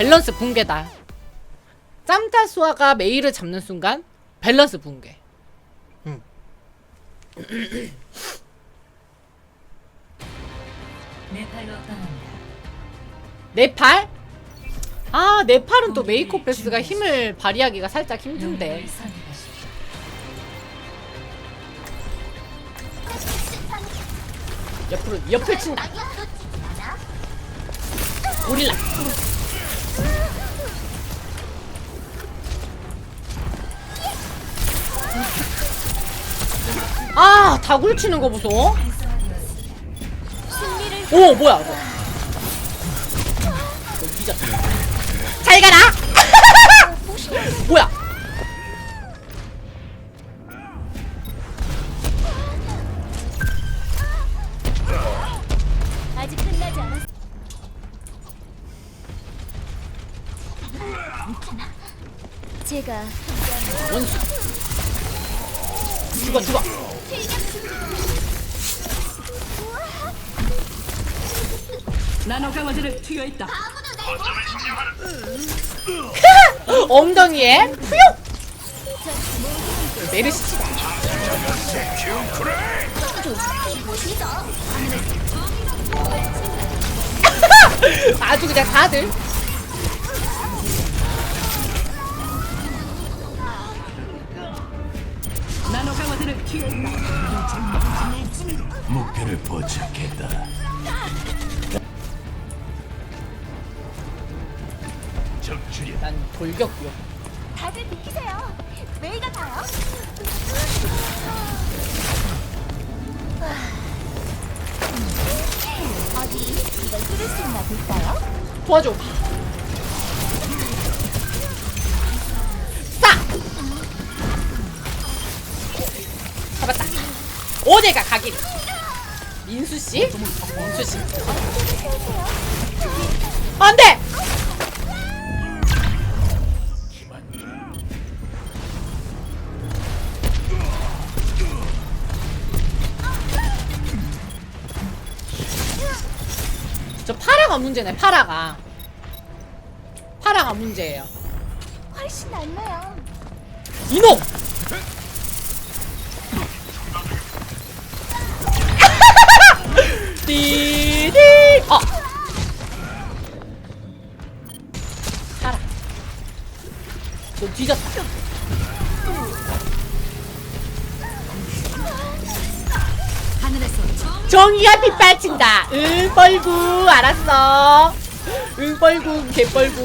밸런스 붕괴다. 짬타수아가 메이를 잡는 순간 밸런스 붕괴. 네팔? 아 네팔은 또 메이코 패스가 힘을 발휘하기가 살짝 힘든데. 옆으로 옆을 친다. 고릴라. 아 다굴 치는 거 보소. 오 뭐야 이거. 어. 잘 가라. 뭐야? 엉덩이에 푸욕. 메르시 치다. 아주 그냥 다들. 목표를 포착했다. 난 돌격이요. 다들 비키세요. 메이가 가요. 어디 이걸 뚫을 수 있나 볼까요? 도와줘. 싸. 잡았다. 어디가 가길. 민수 씨? 민수 씨. 안 돼. 문제네. 파라가. 파라가 문제예요. 훨씬 낫네요. 이놈! 띠디 어 살아 정의가 빗발친다 응 뻘구 알았어 응 뻘구 개 뻘구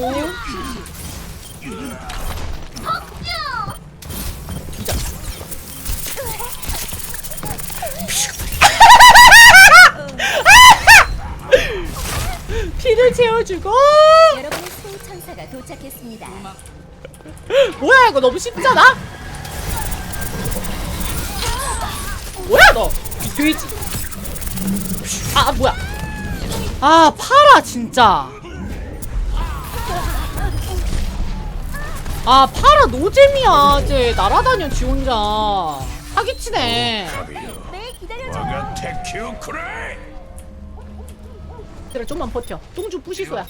뒤졌다 피를 채워주고 여러분의 수호 천사가 도착했습니다. 뭐야 이거 너무 쉽잖아? 뭐야 너? 이 돼지. 아 뭐야? 아 파라 진짜. 아 파라 노잼이야. 쟤 날아다녀 지 혼자. 사기치네. 그래 좀만 버텨. 똥주 부시소야.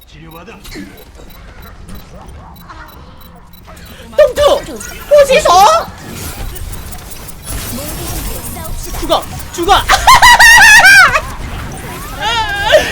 똥주 부시소. 죽어 죽어.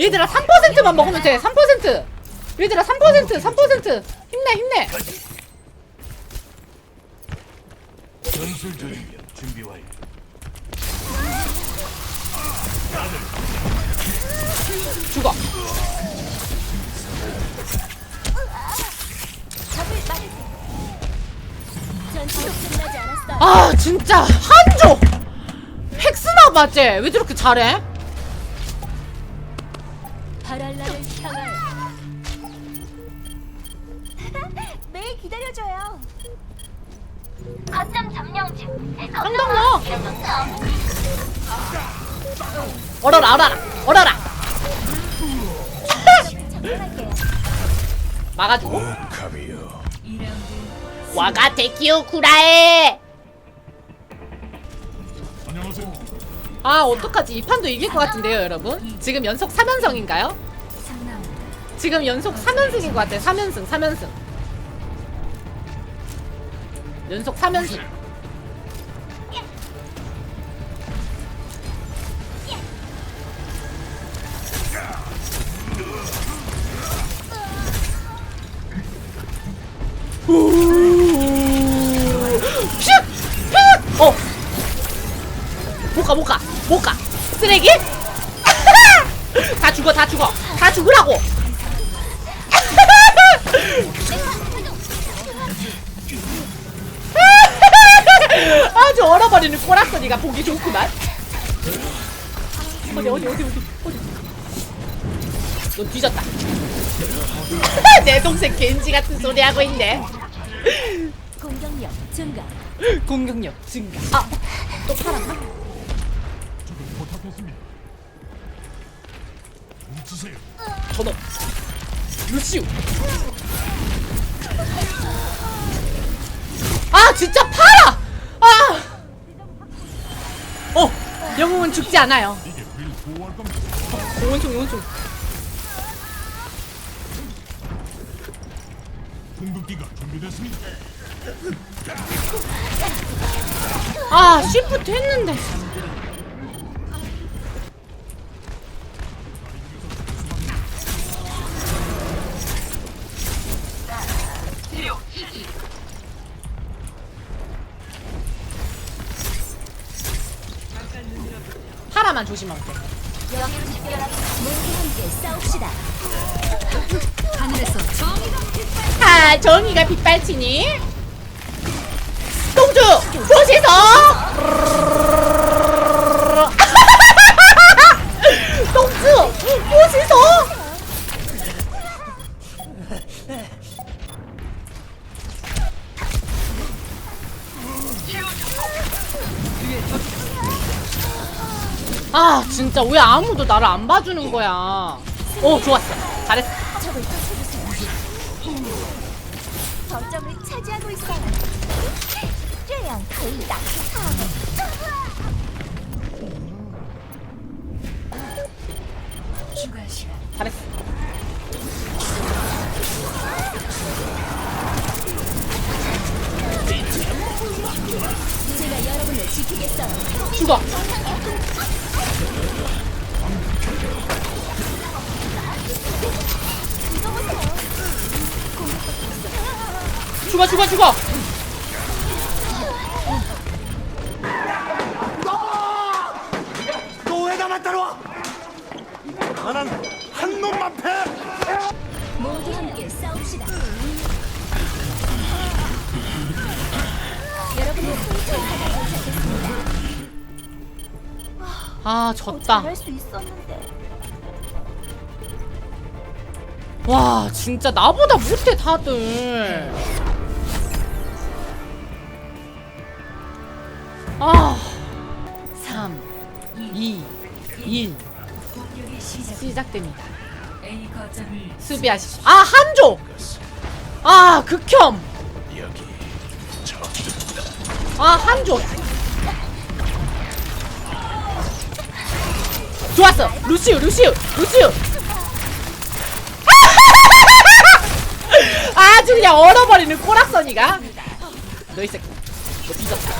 얘들아 3%만 먹으면 돼 3% 얘들아 3% 3% 힘내 힘내 전술 전면 준비 완료. 죽어 끝나지 않았어요. 아 진짜 한조 팩스나 맞지? 왜 저렇게 잘해? 매일 기다려줘요. 거점 점령 중. 한동호 얼어라 얼어라 얼어라. 막아주고. 2라운드 와가 데키오 쿠라에. 안녕하세요. 아 어떡하지? 이 판도 이길 것 같은데요 여러분? 지금 연속 3연승인가요? 3라운드 지금 연속 3연승인 것 같아요. 3연승 3연승. 연속 3연승 못가 못가 못가. 쓰레기? 다 죽어 다 죽어. 다 죽으라고. 아주 얼어버리는 꼬락서니가 보기 좋구만. 어디 어디 어디 어디 어디? 너 뒤졌다. 내 동생 겐지 같은 소리 하고 있네. 공격력 증가. 공격력 증가. 아또 팔았나? 저놈 루시우. 아 진짜 팔아! 아! 어! 영웅은 죽지 않아요. 겁니다. 원총 원총 공급기가 준비됐습니다. 아 쉬프트 했는데 왜 아무도 나를 안 봐주는 거야? 어, 좋았 죽어. 죽어 죽어 죽어. 아 졌다. 잘할 수 있었는데. 와 진짜 나보다 못해 다들. 아 3, 2, 1 공격이 시작 시작됩니다. A 거점을 수비하십시오. 아 한조. 아 극혐. 여기 아 한조 좋았어. 루시우 루시우 루시우. 아주 그냥 얼어버리는 꼬락서니가. 너이 새끼. 너 뒤졌다.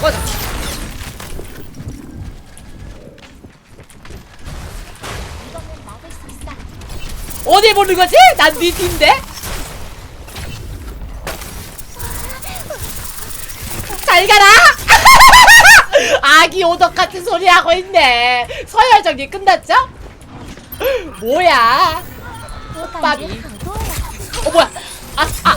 꺼져. 어디 보는 거지? 난네 뒤인데 자기 오덕 같은 소리 하고 있네. 서열 정리 끝났죠? 뭐야? 빠비. 어 뭐야? 아 아.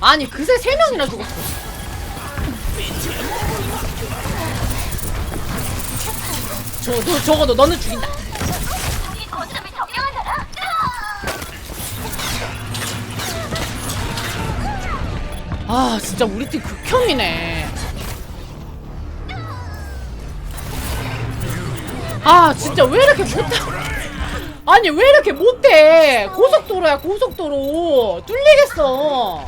아니 그새 세 명이나 죽었어. 저도 적어도 너는 죽인다. 아 진짜 우리 팀 극혐이네. 아 진짜 왜 이렇게 못해? 아니 왜 이렇게 못해? 고속도로야 고속도로 뚫리겠어.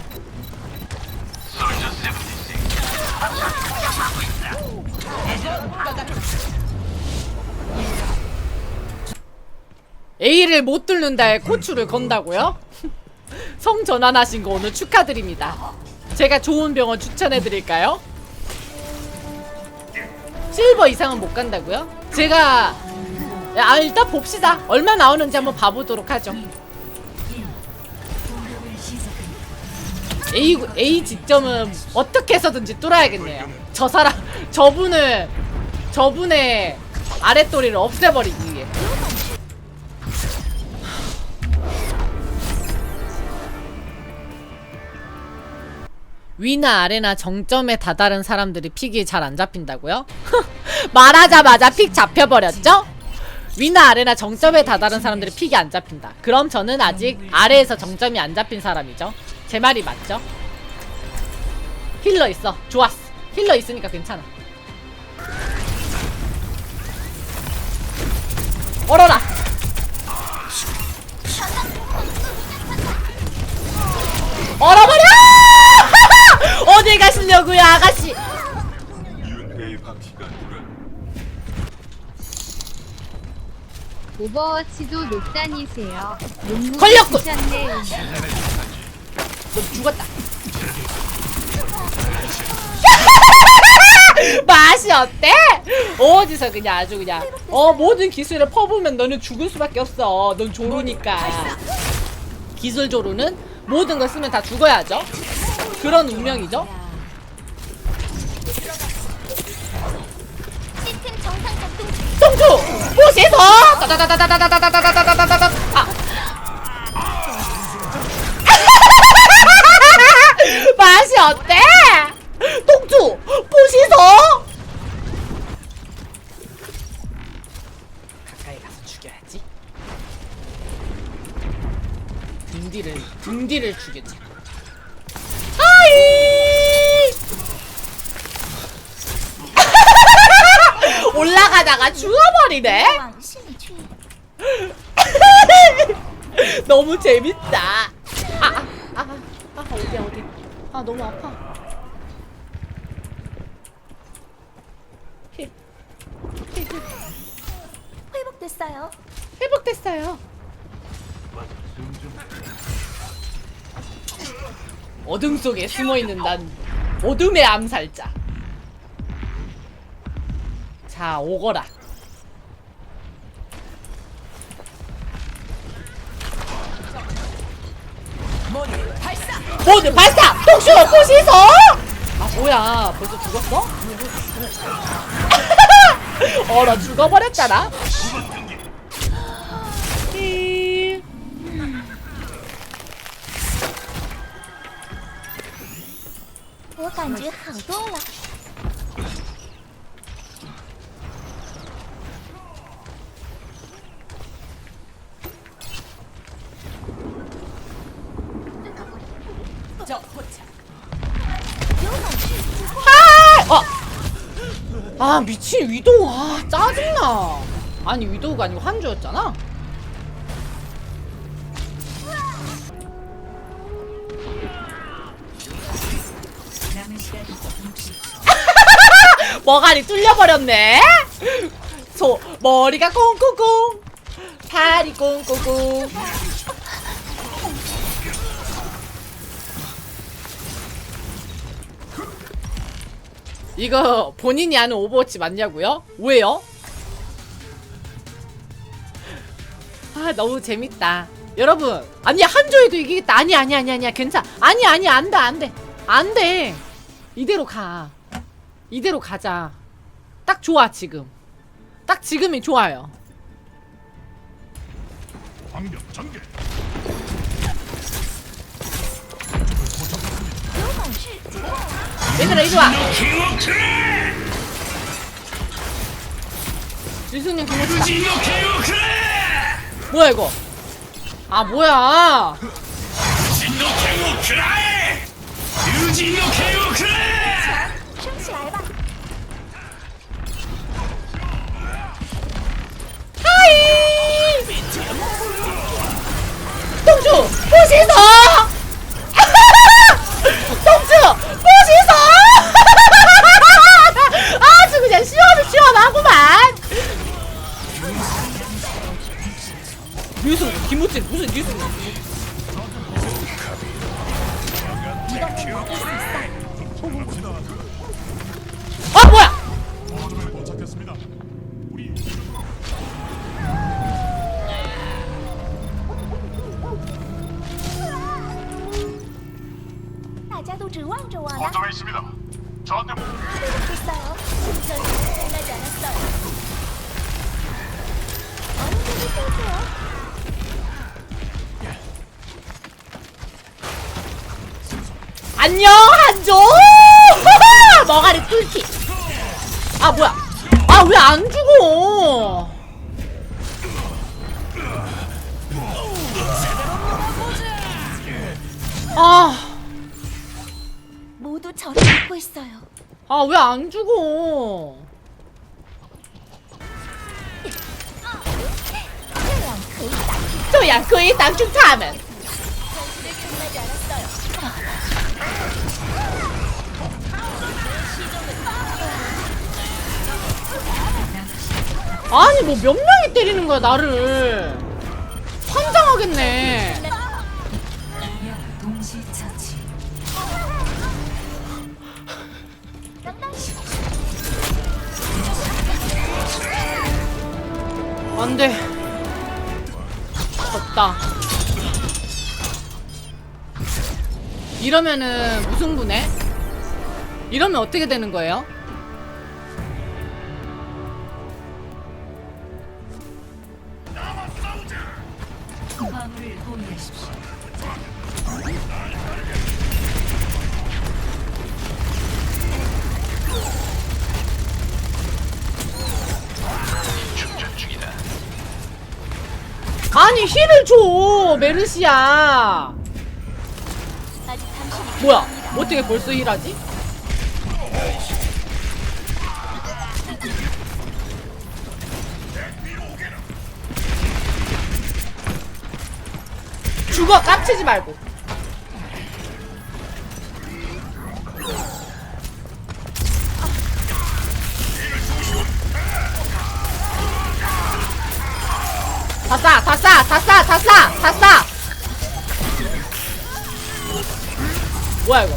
A를 못 뚫는다에 고추를 건다고요? 성 전환하신 거 오늘 축하드립니다. 제가 좋은 병원 추천해 드릴까요? 실버 이상은 못 간다고요? 제가 아 일단 봅시다. 얼마 나오는지 한번 봐보도록 하죠. A A 지점은 어떻게 해서든지 뚫어야겠네요. 저 사람 저분을 저분의 아랫도리를 없애버리기 위나 아래나 정점에 다다른 사람들이 픽이 잘 안 잡힌다고요? 말하자마자 픽 잡혀버렸죠? 위나 아래나 정점에 다다른 사람들이 픽이 안 잡힌다. 그럼 저는 아직 아래에서 정점이 안 잡힌 사람이죠. 제 말이 맞죠? 힐러 있어. 좋았어. 힐러 있으니까 괜찮아. 얼어라. 얼어버려! 어디 가시려고요, 아가씨? 오버워치도 녹단이세요. 논문 걸렸군. 주셨네. 너 죽었다. 맛이 어때? 어디서 그냥 아주 그냥 어 모든 기술을 퍼부으면 너는 죽을 수밖에 없어. 넌 조로니까. 기술 조로는 모든 걸 쓰면 다 죽어야죠. 그런 운명이죠. 시스템 정상 작동 중. 성주 보시서! 따다다다다다다다다다다다다다 아! 맛이 어때? 동주 보시서! 가까이 가서 죽여야지. 등 뒤를 등 뒤를 죽였지 하이 올라가다가 죽어버리네 왕심이 취해. 너무 재밌다. 아, 아, 아, 아, 어디야, 어디. 아, 너무 아파. 힐, 힐, 힐. 회복됐어요. 회복됐어요. 어둠 속에 숨어 있는 난 어둠의 암살자. 자, 오거라. 모두 발사! 독수 보시소! 아 뭐야 벌써 죽었어? 얼어 죽어버렸잖아 히. 我 아 미친 위도우. 아 짜증나. 아니 위도우가 아니고 60초. 머가리 뚫려버렸네. 소 머리가 꽁꽁꽁 팔이 꽁꽁꽁 이거 본인이 아는 오버워치 맞냐고요? 왜요? 아 너무 재밌다. 여러분 아니 한조에도 이기겠다. 아니 아니 아니 아니야. 괜찮아. 아니 아니 안돼 안돼. 안돼. 이대로 가. 이대로 가자. 딱 좋아 지금. 딱 지금이 좋아요. 방벽 전개. 얘들아 이리 와. 유승님 그거 치다. 뭐야 이거? 아 뭐야? 하이! 동주 보시소! 풀티 아 뭐야? 아 왜 안 죽어? 아. 모두 저를 믿고 있어요. 아, 왜 안 죽어? 저 양코의 땅중 타면. 아니 뭐 몇 명이 때리는 거야 나를 환장하겠네. 안돼 졌다 이러면은 무승부네 이러면 어떻게 되는 거예요? 줘 메르시야. 뭐야? 어떻게 벌써 힐하지? 죽어 깝치지 말고 다 싸, 다 싸, 다 싸. 뭐야 이거?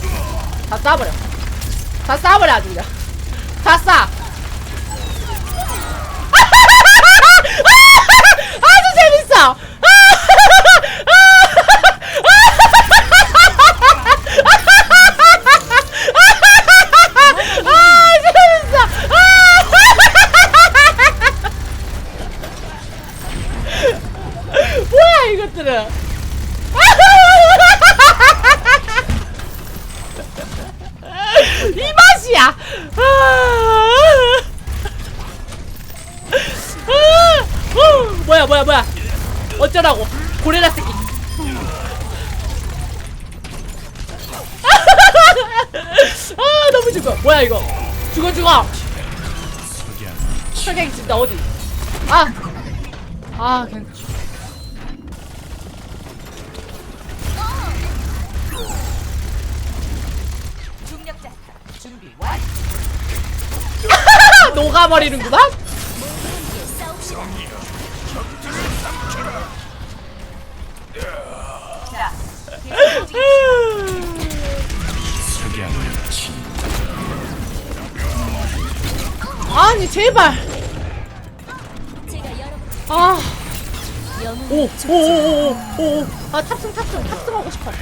다 싸버려. 다 싸버려 아주 그냥. 다 싸. 녹아버리는구만? 아니 제발 아 영웅 오, 오, 오. 아, 탑승, 탑승, 탑승하고 싶어.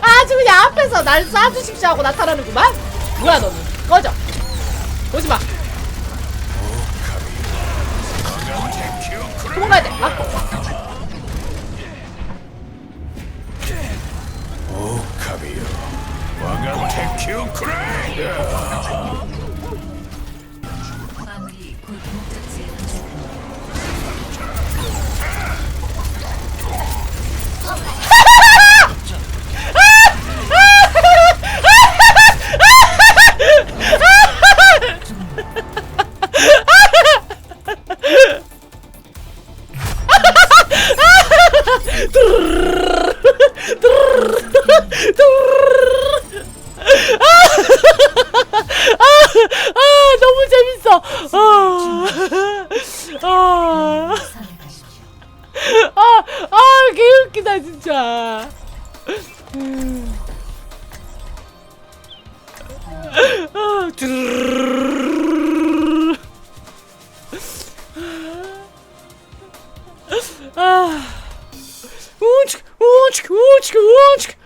아주 그냥 앞에서 날 쏴주십시오 하고 나타나는구만? 뭐야 너는? 꺼져. 오지마. 도망가야 돼. 아. 오카비요 왕가 테큐 크레이드 오직 오직 오직 오직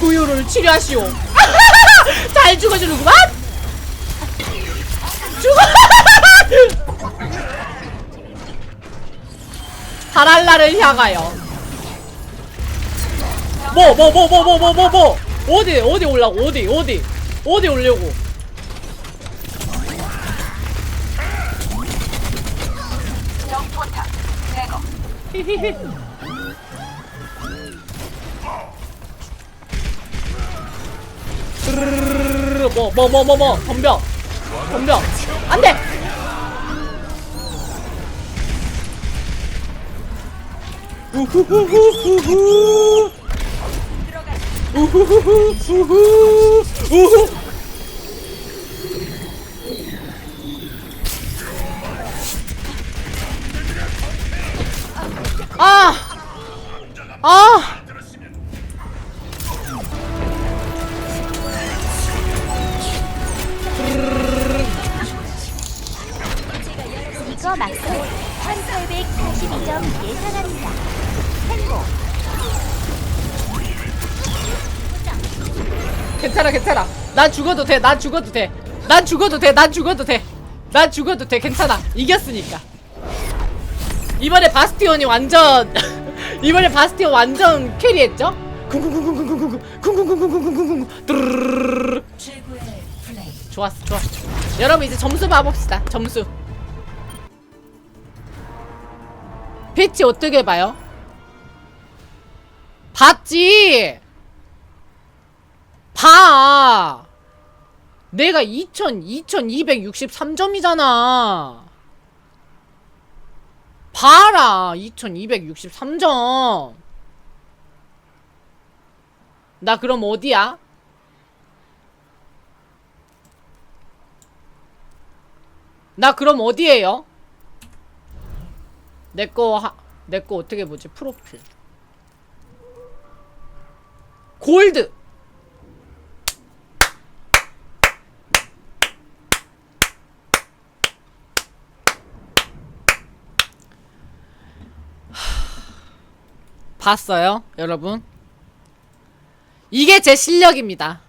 구유를 치료하시오. 잘 죽어주는구만. 바랄라를 향하여. 뭐 뭐 뭐 뭐 뭐 뭐 뭐 뭐? 어디 어디 올라고 어디 어디? 어디 올려고? 히히히. 뭐뭐 뭐뭐 뭐? 덤벼. 덤벼. 안돼 우후후후후후 우후후후후 우후 아! 아! 이거 맞고 1842점 예상합니다. 행복. 괜찮아 괜찮아 난 죽어도 돼난 죽어도 돼난 죽어도 돼난 죽어도 돼난 죽어도 돼 괜찮아 이겼으니까 이번에 바스티온이 완전 이번에 바스티온 완전 캐리했죠? 쿵쿵쿵쿵쿵쿵쿵쿵쿵쿵쿵쿵쿵쿵쿵 플레이. 좋았어 좋았어 여러분 이제 점수 봐봅시다 점수 배치 어떻게 봐요? 봤지 봐 내가 2000 2263점이잖아 봐라 2263점 나 그럼 어디야? 나 그럼 어디에요? 내거 하, 내거 어떻게 보지? 프로필. 골드. 하, 봤어요, 여러분? 이게 제 실력입니다.